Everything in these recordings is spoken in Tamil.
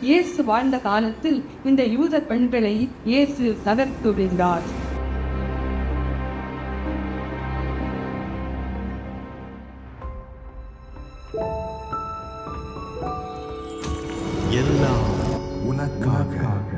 இயேசு வாழ்ந்த காலத்தில் இந்த யூத பெண்களை இயேசு தகர்த்து எல்லாம் உனக்காக.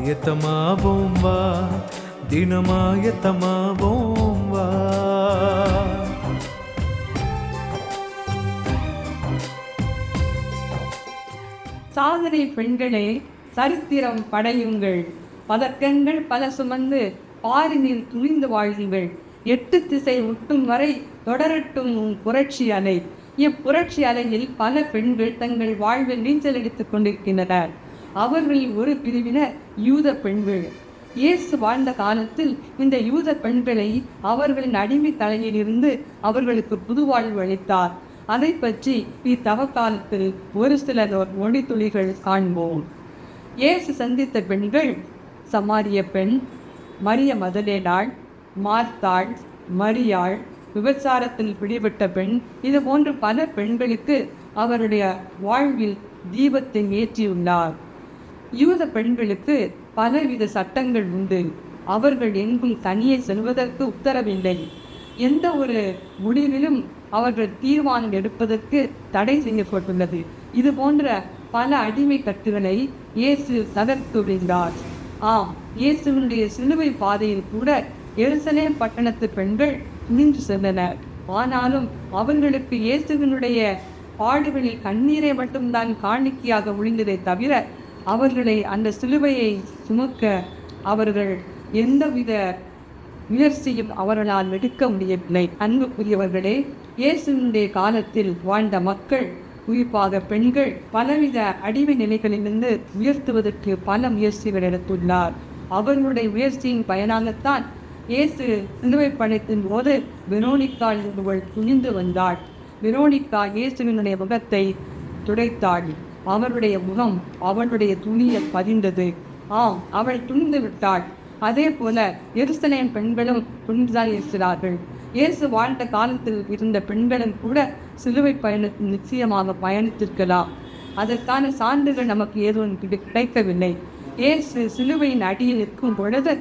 ஆயத்தமாவோம் வா தினமாயத்தமாவோம் வா. சாதனை பெண்களே சரித்திரம் படையுங்கள். பதக்கங்கள் பல சுமந்து பாரினில் துணிந்து வாழுங்கள் எட்டு திசை முட்டும் வரை தொடரட்டும் உன் புரட்சி அலை. இப்புரட்சி அலையில் பல பெண்கள் தங்கள் வாழ்வில் நீச்சல் அடித்துக் கொண்டிருக்கின்றனர். அவர்களில் ஒரு பிரிவினர் யூத பெண்கள். இயேசு வாழ்ந்த காலத்தில் இந்த யூத பெண்களை அவர்களின் அடிமை தலையிலிருந்து அவர்களுக்கு புது வாழ்வு அளித்தார். அதை பற்றி இத்தவக்காலத்தில் ஒரு சில மொழி துளிகள் காண்போம். இயேசு சந்தித்த பெண்கள் சமாரிய பெண் மரிய மதலேனாள் மார்த்தாள் மரியாள் விபச்சாரத்தில் பிடிபட்ட பெண் இது போன்று பல பெண்களுக்கு அவருடைய வாழ்வில் தீபத்தை ஏற்றியுள்ளார். யூத பெண்களுக்கு பலவித சட்டங்கள் உண்டு. அவர்கள் எங்கும் தனியே செல்வதற்கு உத்தரவில்லை. எந்த ஒரு முடிவிலும் அவர்கள் தீர்மானம் எடுப்பதற்கு தடை செய்யப்பட்டுள்ளது. இது போன்ற பல அடிமை கட்டுகளை இயேசு தகர்த்து ஆம் இயேசுவினுடைய சிலுவை பாதையில் கூட எருசலேம் பட்டணத்து பெண்கள் நின்று சென்றனர். ஆனாலும் அவர்களுக்கு இயேசுவினுடைய பாடுகளில் கண்ணீரை மட்டும்தான் காணிக்கையாக ஒழிந்ததை தவிர அவர்களை அந்த சிலுவையை சுமக்க அவர்கள் எந்தவித முயற்சியும் அவர்களால் எடுக்க முடியவில்லை. அன்புக்குரியவர்களே இயேசுவினுடைய காலத்தில் வாழ்ந்த மக்கள் குறிப்பாக பெண்கள் பலவித அடிமை நிலைகளிலிருந்து உயர்த்துவதற்கு பல முயற்சிகள் எடுத்துள்ளார். அவர்களுடைய முயற்சியின் பயனாகத்தான் இயேசு சிலுவை படைத்தின் போது வெரோனிக்கா என்பவள் துணிந்து வந்தாள் வெரோனிக்கா இயேசுவினுடைய முகத்தை துடைத்தாள். அவருடைய முகம் அவளுடைய துணியில் பதிந்தது. ஆம் அவள் துணிந்து விட்டாள். அதே போல எருசலேம் பெண்களும் துணிந்துதான் இருக்கிறார்கள். இயேசு வாழ்ந்த காலத்தில் இருந்த பெண்களும் கூட சிலுவை பயணத்தில் நிச்சயமாக பயணித்திருக்கலாம். அதற்கான சான்றுகள் நமக்கு எதுவும் கிடை- கிடைக்கவில்லை. இயேசு சிலுவையின் அடியில் நிற்கும் பொழுது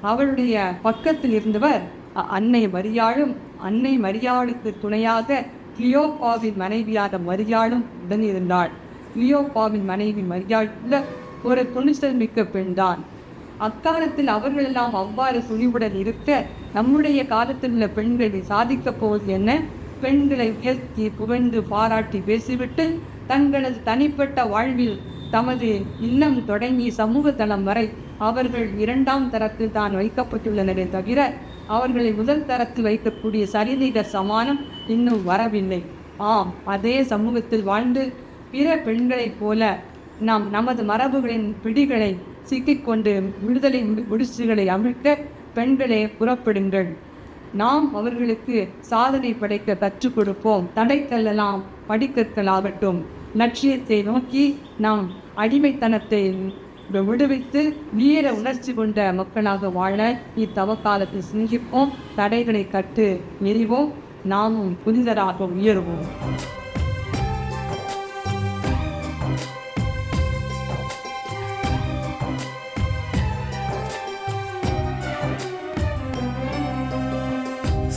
அவளுடைய பக்கத்தில் இருந்தவர் அன்னை மரியாளும் அன்னை மரியாளுக்கு துணையாக கிளியோபாவின் மனைவியாக மரியாளும் உடனிருந்தாள். லியோபாவின் மனைவி மரியாள் ஒரு துணிச்சல் மிக்க பெண்தான். அக்காலத்தில் அவர்களெல்லாம் அவ்வாறு துணிவுடன் இருக்க நம்முடைய காலத்தில் உள்ள பெண்களை சாதிக்க போவது என்ன? பெண்களை உயர்த்தி புகழ்ந்து பாராட்டி பேசிவிட்டு தங்களது தனிப்பட்ட வாழ்வில் தமது இல்லம் தொடங்கி சமூக தளம் வரை அவர்கள் இரண்டாம் தரத்தில் தான் வைக்கப்பட்டுள்ளனரே தவிர அவர்களை முதல் தரத்தில் வைக்கக்கூடிய சரிநீக சமானம் இன்னும் வரவில்லை. ஆம் அதே சமூகத்தில் வாழ்ந்து பிற பெண்களைப் போல நாம் நமது மரபுகளின் பிடிகளை சிக்கிக்கொண்டு விடுதலை முடி- முடிச்சுகளை அமைக்க பெண்களே புறப்படுங்கள். நாம் அவர்களுக்கு சாதனை படைக்க கற்றுக் கொடுப்போம். தடைக்கல்லெல்லாம் படிக்கற்களாகட்டும் லட்சியத்தை நோக்கி நாம் அடிமைத்தனத்தை விடுவித்து வீர உணர்ச்சி கொண்ட மக்களாக வாழ இத்தவக்காலத்தில் சிந்திப்போம். தடைகளை கட்டு நெறிவோம். நாமும் புனிதராக உயர்வோம்.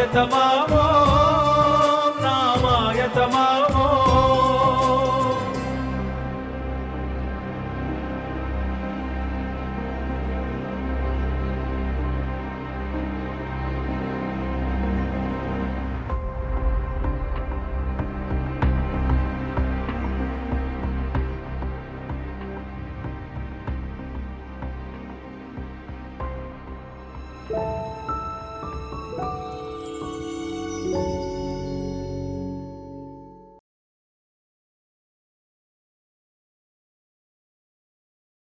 ஆயத்தமாவோம்